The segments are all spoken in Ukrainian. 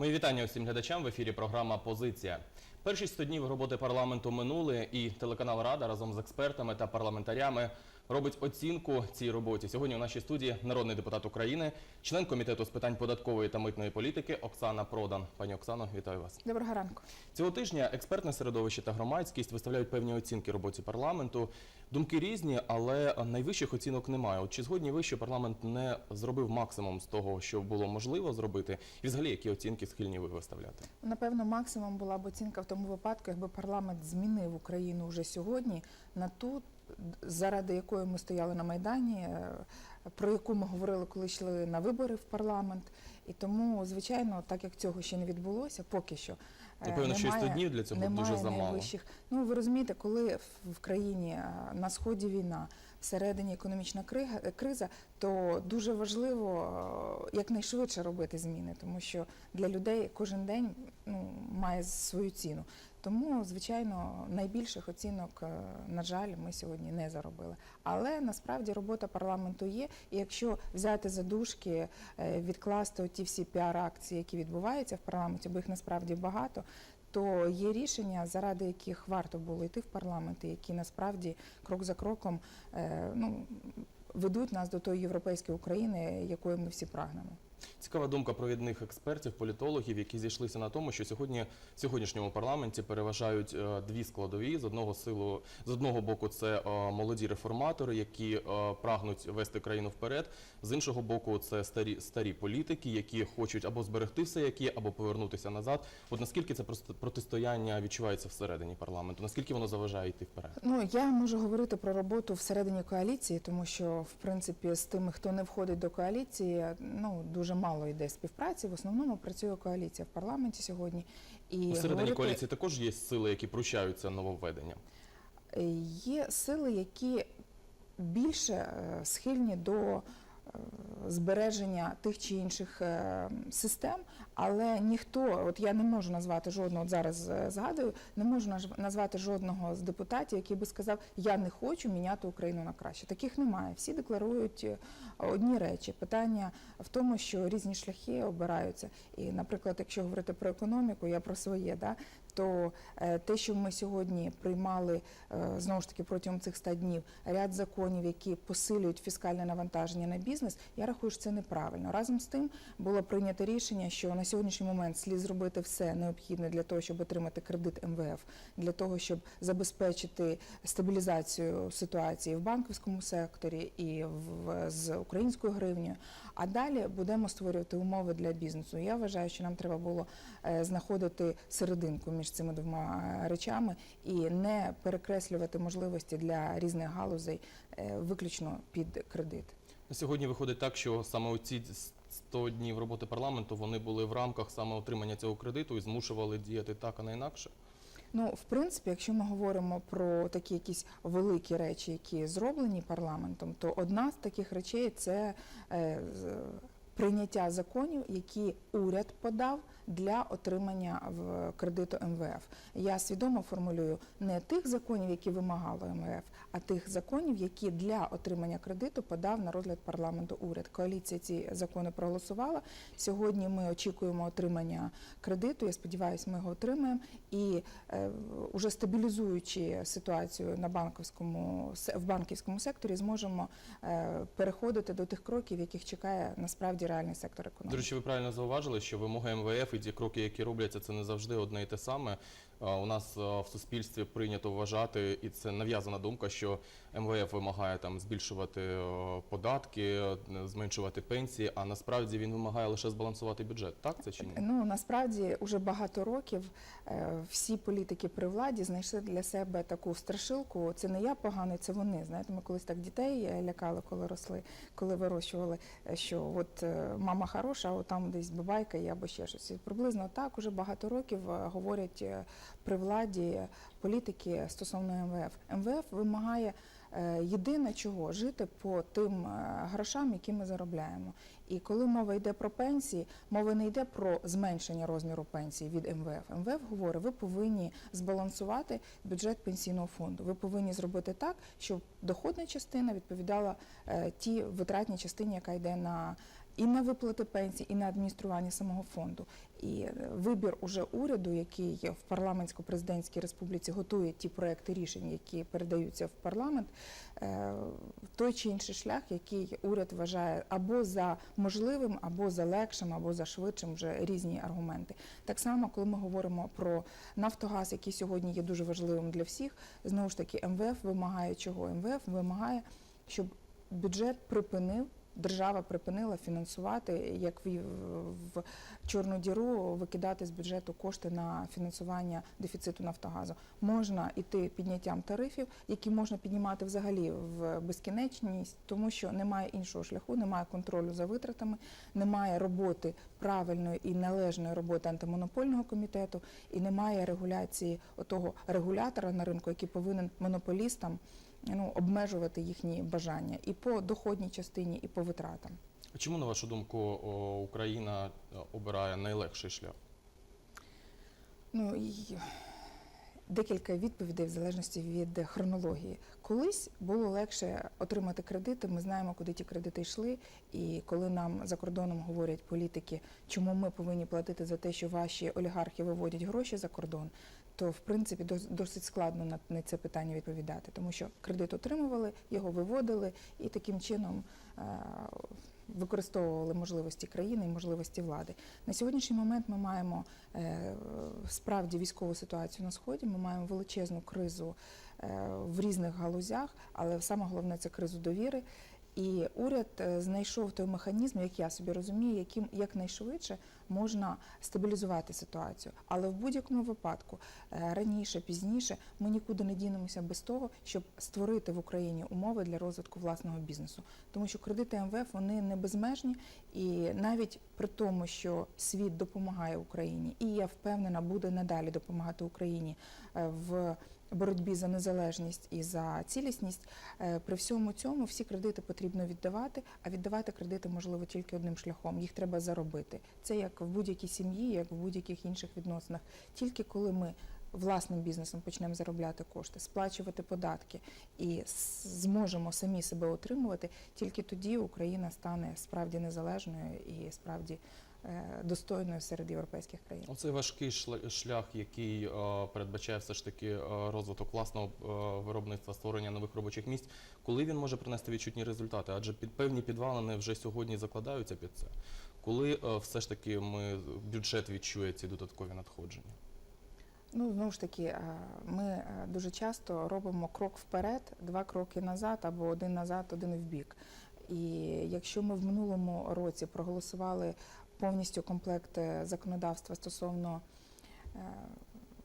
Мої вітання усім глядачам в ефірі. Програма Позиція. Перші 100 днів роботи парламенту минули, і телеканал Рада разом з експертами та парламентарями робить оцінку цій роботі. Сьогодні у нашій студії народний депутат України, член комітету з питань податкової та митної політики Оксана Продан. Пані Оксано, вітаю вас. Доброго ранку. Цього тижня експертне середовище та громадськість виставляють певні оцінки роботі парламенту. Думки різні, але найвищих оцінок немає. От чи згодні ви, що парламент не зробив максимум з того, що було можливо зробити, і взагалі які оцінки схильні ви виставляти? Напевно, максимум була б оцінка в тому випадку, якби парламент змінив Україну вже сьогодні на ту, заради якої ми стояли на майдані, е, про яку ми говорили, коли йшли на вибори в парламент. І тому, звичайно, так як цього ще не відбулося, поки що е, Напевно, що і 100 днів для цього немає дуже замало. найвищих. Ну ви розумієте, коли в- в країні е, на сході війна, всередині економічна криза, то дуже важливо е, якнайшвидше робити зміни, тому що для людей кожен день ну, має свою ціну. Тому, звичайно, найбільших оцінок, е, на жаль, ми сьогодні не заробили. Але насправді робота парламенту є. І якщо взяти задушки, е, відкласти ті всі піар-акції, які відбуваються в парламенті, бо їх насправді багато. То є рішення, заради яких варто було йти в парламент, які насправді крок за кроком е, ну, ведуть нас до тої європейської України, якої ми всі прагнемо. Цікава думка провідних експертів, політологів, які зійшлися на тому, що сьогодні в сьогоднішньому парламенті переважають е, дві складові. З одного силу, з одного боку, це е, молоді реформатори, які е, прагнуть вести країну вперед. З іншого боку, це старі старі політики, які хочуть або зберегти все, як є, або повернутися назад. От наскільки це протистояння відчувається всередині парламенту? Наскільки воно заважає йти вперед? Ну я можу говорити про роботу всередині коаліції, тому що в принципі з тими, хто не входить до коаліції, ну дуже мало йде співпраці. В основному працює коаліція в парламенті сьогодні. І Всередині говорити- коаліції також є сили, які прущаються нововведенням. Е, Є сили, які більше е, схильні до збереження тих чи інших е, систем, але ніхто, от я не можу назвати жодного, от зараз е, згадую, не можу назвати жодного з депутатів, який би сказав, я не хочу міняти Україну на краще. Таких немає. Всі декларують е, одні речі. Питання в тому, що різні шляхи обираються. І, наприклад, якщо говорити про економіку, я про своє, да, то е, те, що ми сьогодні приймали е, знову ж таки протягом цих 100 днів ряд законів, які посилюють фіскальне навантаження на бізнес, я рахую, що це неправильно. Разом з тим було прийнято рішення, що на сьогоднішній момент слід зробити все необхідне для того, щоб отримати кредит МВФ, для того, щоб забезпечити стабілізацію ситуації в банківському секторі і в з українською гривнею. А далі будемо створювати умови для бізнесу. Я вважаю, що нам треба було е, знаходити серединку між цими двома е, речами і не перекреслювати можливості для різних галузей е, виключно під кредит. На сьогодні виходить так, що саме ці 100 днів роботи парламенту вони були в рамках саме отримання цього кредиту і змушували діяти так, а не інакше. Ну, в принципі, якщо ми говоримо про такі якісь великі речі, які зроблені парламентом, то одна з таких речей це е, прийняття законів, які уряд подав для отримання в кредиту МВФ. Я свідомо формулюю не тих законів, які вимагало МВФ, а тих законів, які для отримання кредиту подав на розгляд парламенту уряд. Коаліція ці закони проголосувала. Сьогодні ми очікуємо отримання кредиту. Я сподіваюся, ми його отримаємо. І е, уже стабілізуючи ситуацію на банківському в банківському секторі, зможемо е, переходити до тих кроків, яких чекає насправді реальний сектор До речі, ви правильно зауважили, що вимоги МВФ і ті кроки, які робляться, це не завжди одне і те саме. У нас в суспільстві прийнято вважати, і це нав'язана думка, що МВФ вимагає там збільшувати податки, зменшувати пенсії, а насправді він вимагає лише збалансувати бюджет. Так це чи ні? Ну насправді уже багато років е, всі політики при владі знайшли для себе таку страшилку. Це не я поганий, це вони. Знаєте, ми колись так дітей е, лякали, коли росли, коли вирощували, е, що от мама хороша, а там десь бабайка є або ще щось. І приблизно так уже багато років е, говорять е, при владі політики стосовно МВФ. МВФ вимагає е, єдине чого жити по тим грошам, які ми заробляємо. І коли мова йде про пенсії, мова не йде про зменшення розміру пенсії від МВФ. МВФ говорить, ви повинні збалансувати бюджет пенсійного фонду. Ви повинні зробити так, щоб доходна частина відповідала тій витратній частині, яка йде на і на виплати пенсій, і на адміністрування самого фонду. І е, вибір уже уряду, який в парламентсько-президентській республіці готує ті проекти рішень, які передаються в парламент, е, той чи інший шлях, який уряд вважає або за можливим, або за легшим, або за швидшим, вже різні аргументи. Так само, коли ми говоримо про Нафтогаз, який сьогодні є дуже важливим для всіх, знову ж таки МВФ вимагає чого? МВФ вимагає, щоб бюджет припинив. Держава припинила фінансувати, як в, в чорну діру викидати з бюджету кошти на фінансування дефіциту Нафтогазу. Можна іти підняттям тарифів, які можна піднімати взагалі в безкінечність, тому що немає іншого шляху, немає контролю за витратами, немає роботи правильної і належної роботи антимонопольного комітету, і немає регуляції отого регулятора на ринку, який повинен монополістам ну, обмежувати їхні бажання і по доходній частині, і по витратам. А Чому, на вашу думку, Україна е, обирає найлегший шлях? Ну і декілька відповідей в залежності від хронології. Колись було легше отримати кредити. Ми знаємо, куди ті кредити йшли. І коли нам за кордоном говорять політики, чому ми повинні платити за те, що ваші олігархи виводять гроші за кордон, то в принципі дос- досить складно на- на це питання відповідати, тому що кредит отримували, його виводили і таким чином. е, Використовували можливості країни і можливості влади. На сьогоднішній момент ми маємо е, справді військову ситуацію на сході. Ми маємо величезну кризу е, в різних галузях, але саме головне це кризу довіри. І уряд е, знайшов той механізм, як я собі розумію, яким якнайшвидше можна стабілізувати ситуацію. Але в будь-якому випадку е, раніше, пізніше ми нікуди не дінемося без того, щоб створити в Україні умови для розвитку власного бізнесу. Тому що кредити МВФ вони не безмежні, і навіть при тому, що світ допомагає Україні, і я впевнена, буде надалі допомагати Україні е, в боротьбі за незалежність і за цілісність. Е, При всьому цьому всі кредити потрібно віддавати, а віддавати кредити можливо тільки одним шляхом. Їх треба заробити. Це як в будь-якій сім'ї, як в будь-яких інших відносинах. Тільки коли ми власним бізнесом почнемо заробляти кошти, сплачувати податки і зможемо самі себе отримувати, тільки тоді Україна стане справді незалежною і справді достойною серед європейських країн. Оцей важкий шла- шлях, який е, передбачає все ж таки е, розвиток власного е, виробництва, створення нових робочих місць, коли він може принести відчутні результати? Адже під певні підвалини вже сьогодні закладаються під це. Коли е, все ж таки ми бюджет відчує ці додаткові надходження? Ну, знову ж таки, е, ми е, дуже часто робимо крок вперед, два кроки назад або один назад, один вбік. І якщо ми в минулому році проголосували повністю комплект е, законодавства стосовно е,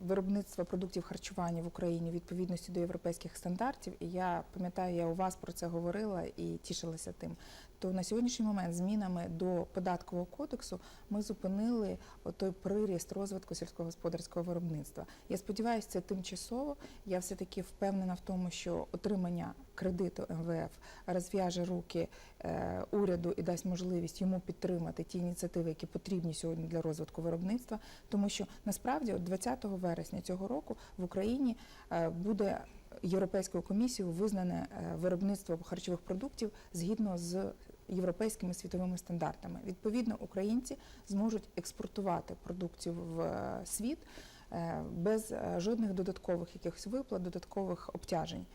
виробництва продуктів харчування в Україні відповідності до європейських стандартів, і я пам'ятаю, я у вас про це говорила і тішилася тим. То на сьогоднішній момент змінами до податкового кодексу ми зупинили той приріст розвитку сільськогосподарського виробництва. Я сподіваюся, це тимчасово. Я все таки впевнена в тому, що отримання кредиту МВФ розв'яже руки е, уряду і дасть можливість йому підтримати ті ініціативи, які потрібні сьогодні для розвитку виробництва. Тому що насправді, от 20 вересня цього року в Україні е, буде Європейською комісією визнане е, виробництво харчових продуктів згідно з європейськими світовими стандартами. Відповідно, українці зможуть експортувати продукцію в світ без жодних додаткових якихось виплат, додаткових обтяжень.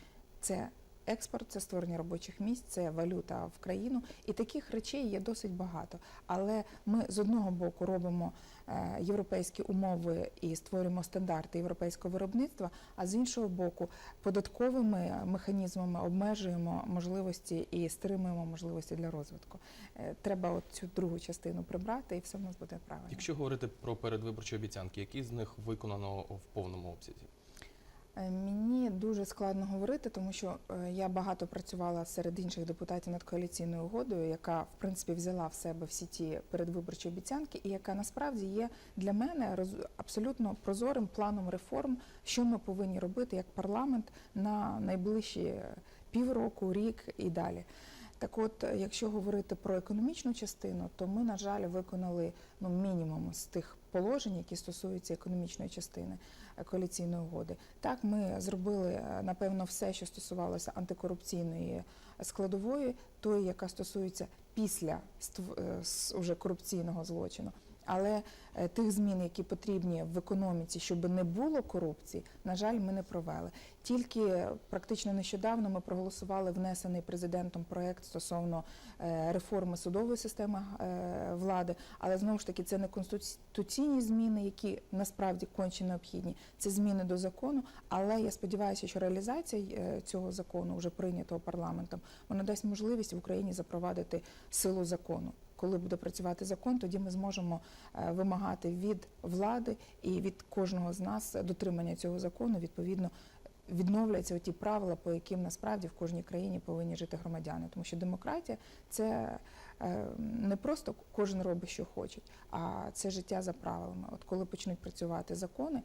Це експорт, це створення робочих місць, це валюта в країну. І таких речей є досить багато. Але ми з одного боку робимо е, європейські умови і створюємо стандарти європейського виробництва, а з іншого боку, податковими механізмами обмежуємо можливості і стримуємо можливості для розвитку. Е, Треба от цю другу частину прибрати, і все в нас буде правильно. Якщо говорити про передвиборчі обіцянки, які з них виконано в повному обсязі? Е, Мені дуже складно говорити, тому що е, я багато працювала серед інших депутатів над коаліційною угодою, яка в принципі взяла в себе всі ті передвиборчі обіцянки, і яка насправді є для мене абсолютно прозорим планом реформ, що ми повинні робити як парламент на найближчі е, півроку, рік і далі. Так от, е, якщо говорити про економічну частину, то ми, на жаль, виконали ну, мінімум з тих положень, які стосуються економічної частини е, коаліційної угоди. Так, ми зробили е, напевно все, що стосувалося антикорупційної складової, тої, яка стосується після е, уже корупційного злочину. Але е, тих змін, які потрібні в економіці, щоб не було корупції, на жаль, ми не провели. Тільки е, практично нещодавно ми проголосували внесений президентом проект стосовно е, реформи судової системи влади. Але знову ж таки це не конституційні зміни, які насправді конче необхідні. Це зміни до закону. Але я сподіваюся, що реалізація цього закону, вже прийнятого парламентом, вона дасть можливість в Україні запровадити силу закону. Коли буде працювати закон, тоді ми зможемо е, вимагати від влади і від кожного з нас дотримання цього закону. Відповідно, відновляться ті правила, по яким насправді в кожній країні повинні жити громадяни. Тому що демократія це е, не просто кожен робить, що хоче, а це життя за правилами. От коли почнуть працювати закони,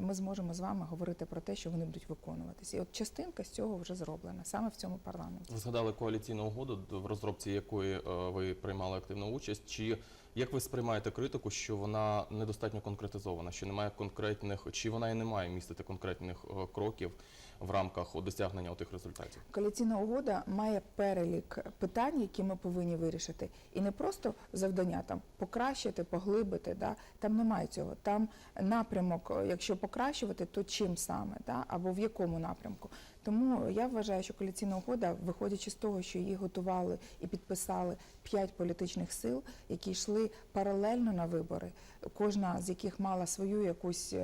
ми зможемо з вами говорити про те, що вони будуть виконуватися. І от частинка з цього вже зроблена саме в цьому парламенті. Ви згадали коаліційну угоду, в розробці якої е, ви приймали активну участь. Чи як ви сприймаєте критику, що вона недостатньо конкретизована, що немає конкретних, чи вона і не має містити конкретних е, кроків в рамках досягнення тих результатів? Коаліційна угода має перелік питань, які ми повинні вирішити, і не просто завдання там покращити, поглибити. Да? Там немає цього. Там напрямок, е, якщо покращувати, то чим саме, да? або в якому напрямку. Тому я вважаю, що коаліційна угода, виходячи з того, що її готували і підписали п'ять політичних сил, які йшли паралельно на вибори, кожна з яких мала свою якусь.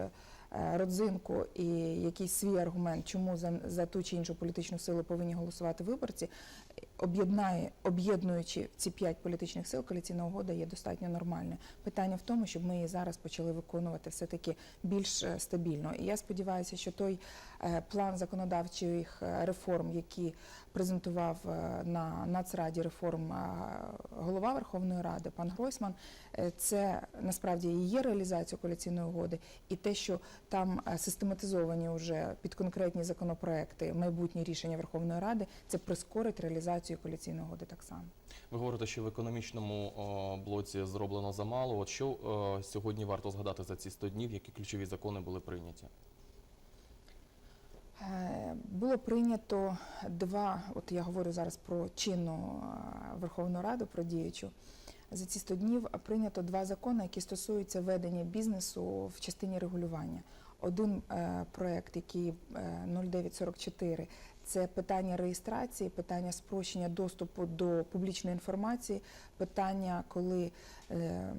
Е, родзинку і якийсь свій аргумент, чому за, за ту чи іншу політичну силу повинні голосувати виборці, об'єднає, об'єднуючи ці п'ять політичних сил, коаліційна угода є достатньо нормальною. Питання в тому, щоб ми її зараз почали виконувати все-таки більш е, стабільно. І я сподіваюся, що той е, план законодавчих реформ, який презентував е, на Нацраді реформ е, голова Верховної Ради, пан Гройсман, е, це насправді і є реалізацією коаліційної угоди, і те, що там систематизовані вже під конкретні законопроекти майбутні рішення Верховної Ради, це прискорить реалізацію коаліційної угоди так само. Ви говорите, що в економічному блоці зроблено замало. От що сьогодні варто згадати за ці 100 днів, які ключові закони були прийняті? Е, Було прийнято два, от я говорю зараз про чинну е, Верховну Раду, про діючу. За ці 100 днів прийнято два закони, які стосуються ведення бізнесу в частині регулювання. Один проєкт, який е, 0944, це питання реєстрації, питання спрощення доступу до публічної інформації, питання, коли е,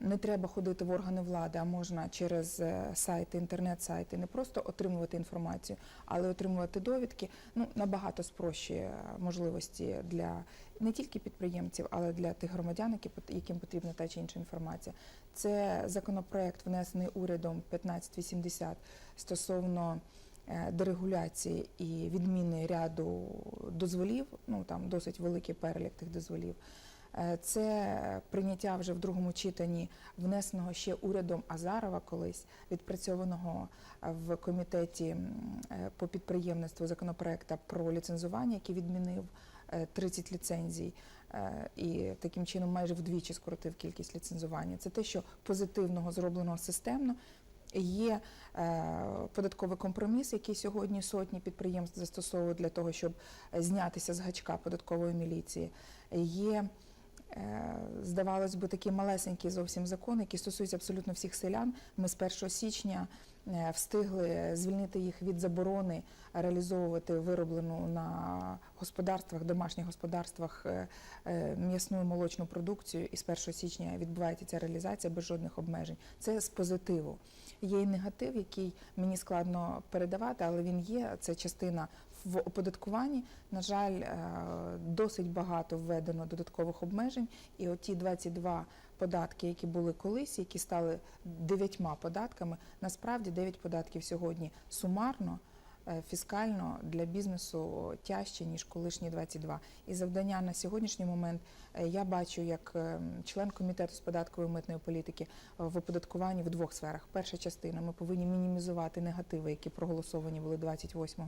не треба ходити в органи влади, а можна через е, сайти, інтернет-сайти не просто отримувати інформацію, але отримувати довідки. Ну набагато спрощує можливості для не тільки підприємців, але для тих громадян, яким потрібна та чи інша інформація. Це законопроект, внесений урядом 1580 стосовно дерегуляції і відміни ряду дозволів. Ну там досить великий перелік тих дозволів. Е, Це прийняття вже в другому читанні внесеного ще урядом Азарова колись відпрацьованого е, в комітеті е, по підприємництву законопроекта про ліцензування, який відмінив е, 30 ліцензій. е, І таким чином майже вдвічі скоротив кількість ліцензування. Це те, що позитивного зробленого системно. Є е, податковий компроміс, який сьогодні сотні підприємств застосовують для того, щоб е, знятися з гачка податкової міліції. Є, е, здавалось би, такий малесенький зовсім закон, який стосується абсолютно всіх селян. Ми з 1 січня встигли звільнити їх від заборони реалізовувати вироблену на господарствах, домашніх господарствах м'ясну і молочну продукцію. І з 1 січня відбувається ця реалізація без жодних обмежень. Це з позитиву. Є і негатив, який мені складно передавати, але він є. Це частина в оподаткуванні. На жаль, е, досить багато введено додаткових обмежень, і оті 22 податки, які були колись, які стали дев'ятьма податками. Насправді 9 податків сьогодні сумарно. Е, Фіскально для бізнесу тяжче ніж колишні 22. І завдання на сьогоднішній момент е, я бачу як е, член комітету з податкової митної політики в оподаткуванні в двох сферах. Перша частина ми повинні мінімізувати негативи, які проголосовані були 28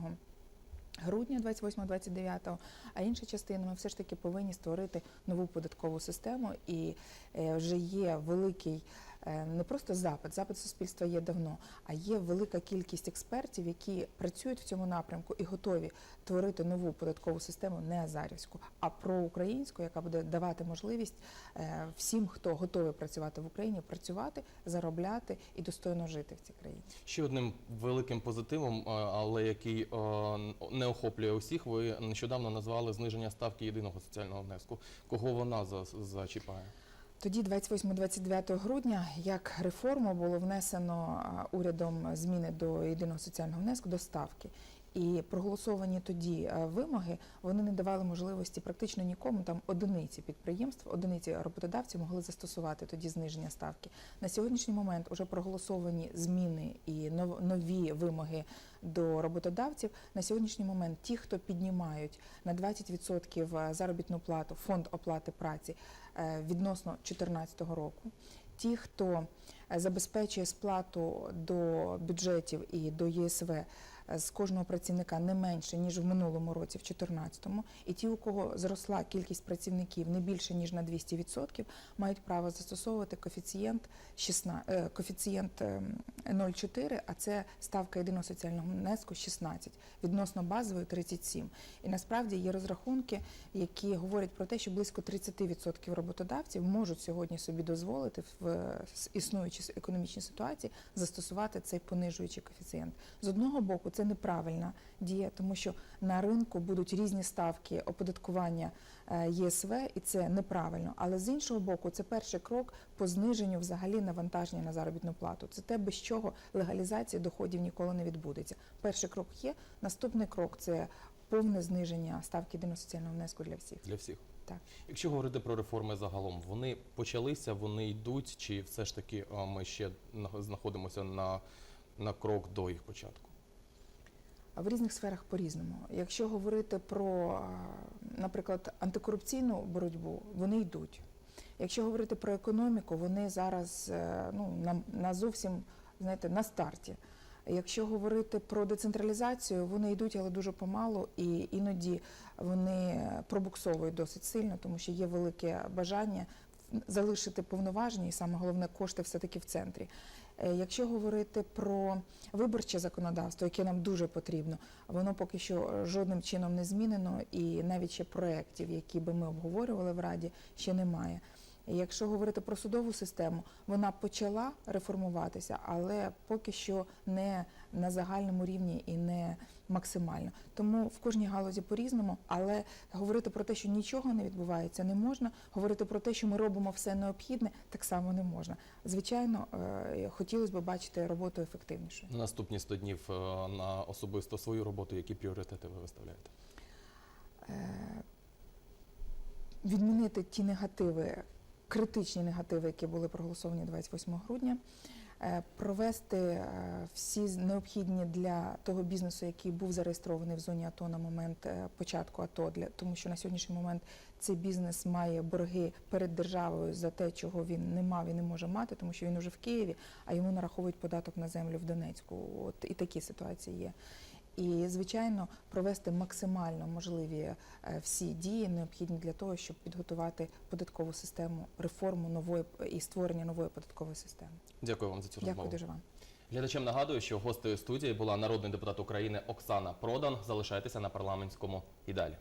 грудня 28-29, а інша частина ми все ж таки повинні створити нову податкову систему. І вже є великий не просто запит, запит суспільства є давно, а є велика кількість експертів, які працюють в цьому напрямку і готові творити нову податкову систему не азарівську, а проукраїнську, яка буде давати можливість е, всім, хто готовий працювати в Україні, працювати, заробляти і достойно жити в цій країні. Ще одним великим позитивом, е, але який е, не охоплює усіх, ви нещодавно назвали зниження ставки єдиного соціального внеску. Кого вона за- зачіпає? Тоді, 28-29 грудня, як реформу було внесено урядом зміни до єдиного соціального внеску до ставки. І проголосовані тоді вимоги вони не давали можливості практично нікому. Там одиниці підприємств, одиниці роботодавців могли застосувати тоді зниження ставки. На сьогоднішній момент вже проголосовані зміни і нов- нові вимоги до роботодавців. На сьогоднішній момент ті, хто піднімають на 20% заробітну плату, фонд оплати праці відносно 2014 року. Ті, хто е, забезпечує сплату до бюджетів і до ЄСВ е, з кожного працівника не менше ніж в минулому році, в 2014, і ті, у кого зросла кількість працівників не більше ніж на 200%, мають право застосовувати коефіцієнт 16, е, коефіцієнт е, 0,4, а це ставка єдиного соціального внеску 16, відносно базової 37. І насправді є розрахунки, які говорять про те, що близько 30% роботодавців можуть сьогодні собі дозволити в е, існуючій економічній ситуації застосувати цей понижуючий коефіцієнт. З одного боку, це неправильна дія, тому що на ринку будуть різні ставки оподаткування е, ЄСВ, і це неправильно. Але з іншого боку, це перший крок по зниженню взагалі навантаження на заробітну плату. Це те, без чого легалізація доходів ніколи не відбудеться. Перший крок є. Наступний крок це повне зниження ставки єдиного соціального внеску для всіх. Для всіх. Так. Якщо говорити про реформи загалом, вони почалися, вони йдуть, чи все ж таки ми ще на- знаходимося на, на крок до їх початку? В різних сферах по-різному. Якщо говорити про, наприклад, антикорупційну боротьбу, вони йдуть. Якщо говорити про економіку, вони зараз е, ну, на, на зовсім знаєте, на старті. Якщо говорити про децентралізацію, вони йдуть, але дуже помалу, і іноді вони пробуксовують досить сильно, тому що є велике бажання залишити повноваження, і саме головне кошти все-таки в центрі. Е, Якщо говорити про виборче законодавство, яке нам дуже потрібно, воно поки що е, жодним чином не змінено, і навіть ще проєктів, які би ми обговорювали в Раді, ще немає. Якщо говорити про судову систему, вона почала реформуватися, але поки що не на загальному рівні і не максимально. Тому в кожній галузі по-різному, але говорити про те, що нічого не відбувається, не можна. Говорити про те, що ми робимо все необхідне, так само не можна. Звичайно, е, хотілося б бачити роботу ефективнішою. Наступні 100 днів е, на особисто свою роботу, які пріоритети ви виставляєте? Е, Відмінити ті негативи, критичні негативи, які були проголосовані 28 грудня, провести е, всі необхідні для того бізнесу, який був зареєстрований в зоні АТО на момент е, початку АТО, для тому що на сьогоднішній момент цей бізнес має борги перед державою за те, чого він не мав і не може мати, тому що він уже в Києві, а йому нараховують податок на землю в Донецьку. От і такі ситуації є. І, звичайно, провести максимально можливі е, всі дії необхідні для того, щоб підготувати податкову систему, реформу нової і створення нової податкової системи. Дякую вам за цю Дякую розмову. дуже вам. Глядачам нагадую, що гостею студії була народний депутат України Оксана Продан. Залишайтеся на парламентському і далі.